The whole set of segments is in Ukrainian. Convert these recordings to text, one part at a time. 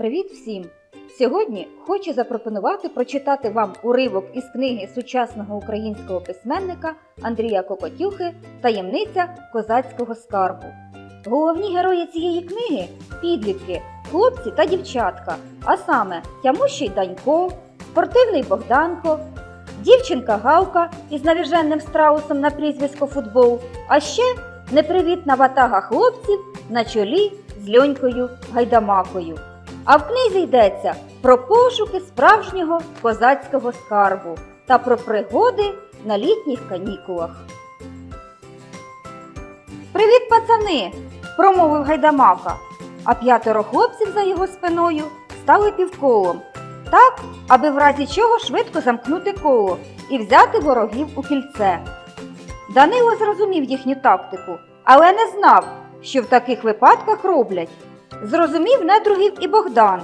Привіт всім! Сьогодні хочу запропонувати прочитати вам уривок із книги сучасного українського письменника Андрія Кокотюхи Таємниця козацького скарбу. Головні герої цієї книги підлітки, хлопці та дівчатка, а саме Тямущий Данько, спортивний Богданко, дівчинка Галка із навіженним страусом на прізвисько футбол, а ще непривітна ватага хлопців на чолі з льонькою гайдамакою. А в книзі йдеться про пошуки справжнього козацького скарбу та про пригоди на літніх канікулах. Привіт, пацани! промовив гайдамака, а п'ятеро хлопців за його спиною стали півколом, так, аби в разі чого швидко замкнути коло і взяти ворогів у кільце. Данило зрозумів їхню тактику, але не знав, що в таких випадках роблять. Зрозумів недругів і Богдан,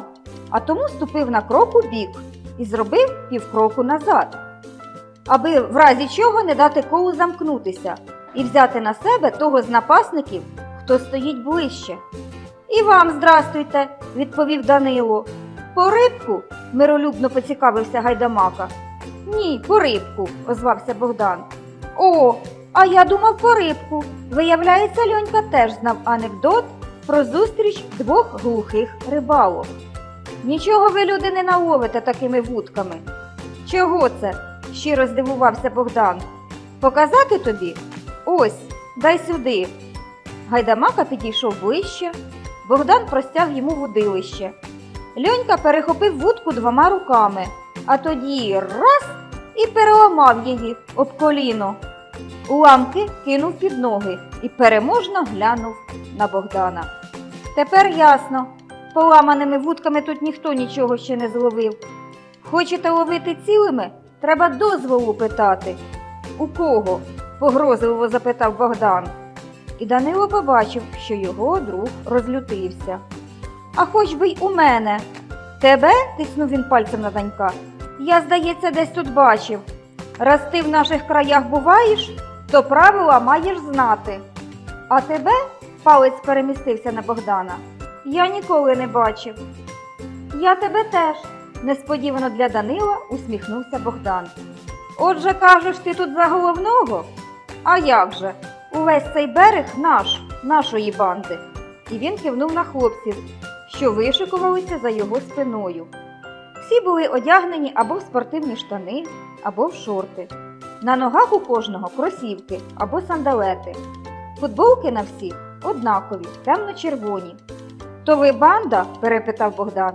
а тому ступив на крок у бік і зробив півкроку назад, аби в разі чого не дати колу замкнутися і взяти на себе того з напасників, хто стоїть ближче. І вам здрастуйте, відповів Данило. По рибку? миролюбно поцікавився гайдамака. Ні, по рибку, озвався Богдан. О, а я думав по рибку. Виявляється, Льонька теж знав анекдот про зустріч двох глухих рибалок. Нічого ви, люди, не наловите такими вудками. Чого це? щиро здивувався Богдан. Показати тобі? Ось, дай сюди. Гайдамака підійшов ближче. Богдан простяг йому вудилище. Льонька перехопив вудку двома руками, а тоді раз і переламав її об коліно. Уламки кинув під ноги і переможно глянув на Богдана. Тепер ясно, поламаними вудками тут ніхто нічого ще не зловив. Хочете ловити цілими? Треба дозволу питати. У кого? погрозливо запитав Богдан. І Данило побачив, що його друг розлютився. А хоч би й у мене. Тебе? тиснув він пальцем на данька. Я, здається, десь тут бачив. Раз ти в наших краях буваєш, то правила маєш знати. А тебе, палець перемістився на Богдана, я ніколи не бачив. Я тебе теж, несподівано для Данила усміхнувся Богдан. Отже, кажеш, ти тут за головного? А як же? Увесь цей берег наш, нашої банди. І він кивнув на хлопців, що вишикувалися за його спиною. Всі були одягнені або в спортивні штани, або в шорти. На ногах у кожного кросівки або сандалети. Футболки на всіх однакові, темно-червоні. То ви банда? перепитав Богдан.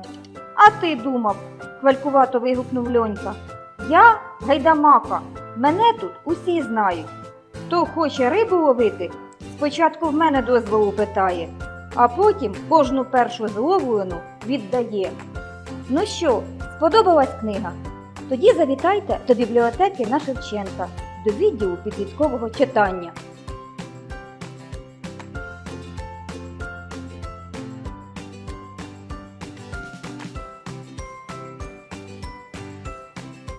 А ти думав, хвалькувато вигукнув Льонька. Я гайдамака. Мене тут усі знають. Хто хоче рибу ловити, спочатку в мене дозволу питає, а потім кожну першу зловлену віддає. Ну що, сподобалась книга? Тоді завітайте до бібліотеки на Шевченка, до відділу підліткового читання.